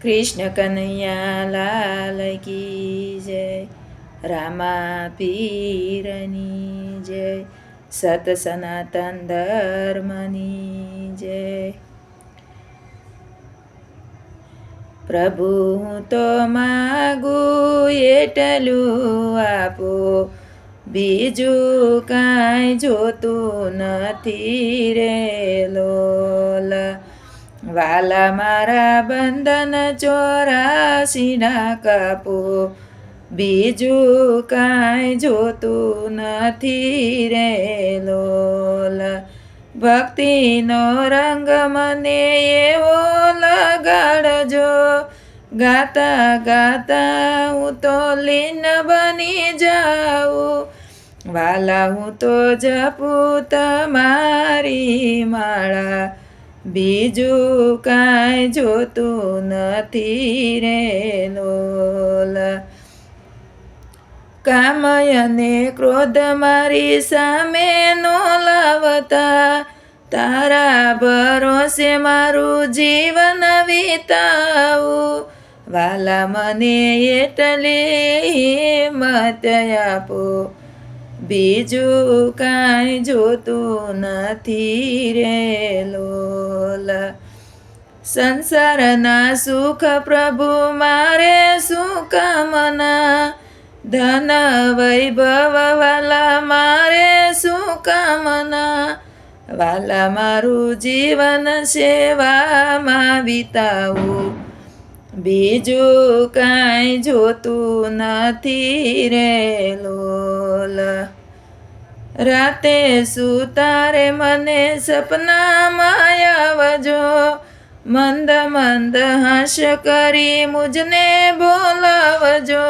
કૃષ્ણ કનૈયા લાલ કી જય રામા પીરની જય સત સનાતન ધર્મની જય પ્રભુ હું તો માગું એટલું આપો બીજું કાંઈ જોતું નથી રે લોલ વાલા મારા બંધન ચોરાસીના કાપો. બીજું કાંઈ જોતું નથી રે લોલ. ભક્તિનો રંગ મને એવો લગાડજો. ગાતા ગાતા હું તો લીન બની જાઉં. વાલા હું તો જપું તમારી માળા. બીજું કાંઈ જોતું નથી રે નોલ. કામય અને ક્રોધ મારી સામે નો લાવતા તારા ભરોસે મારું જીવન વિતાવું. વાલા મને એટલે હિંમત આપો. બીજું કાંઈ જોતું નથી રે લોલ. સંસારના સુખ પ્રભુ, મારે શું કામના? ધન વૈભવ વાલા મારે શું કામના? વાલા મારું જીવન સેવામાં વિતાવું. બીજું કાંઈ જોતું નથી રે લોલ. રાતે સુતારે મને સપના માયાવજો મંદ મંદ હાસ્ય કરી મુજને બોલાવજો.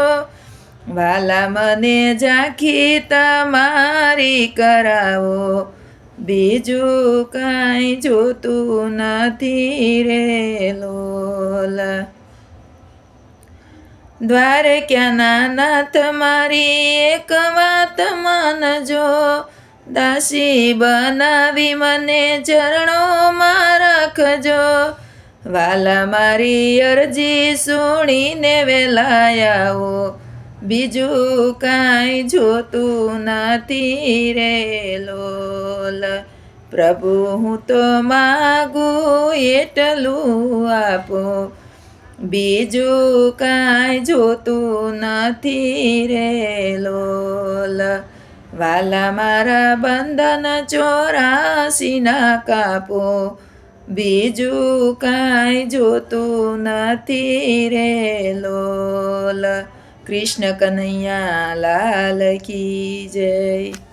વાલા મને ઝાંખી તમારી કરાવો. બીજું કાંઈ જોતું નથી રે લોલ. દ્વારક્યાના નાથ મારી એક વાત માનજો. દાસી બનાવી મને ચરણોમાં રાખજો. વાલા મારી અરજી સુણીને વેલાયાઓ બીજું કાંઈ જોતું નથી રે લોલ. પ્રભુ, હું તો માગું એટલું આપો. બીજું કાંઈ જોતું નથી રે લોલ. વાલા મારા બંધન ચોરાસીના કાપો. બીજું કાંઈ જોતું નથી રે લોલ. કૃષ્ણ કનૈયા લાલ કી જય.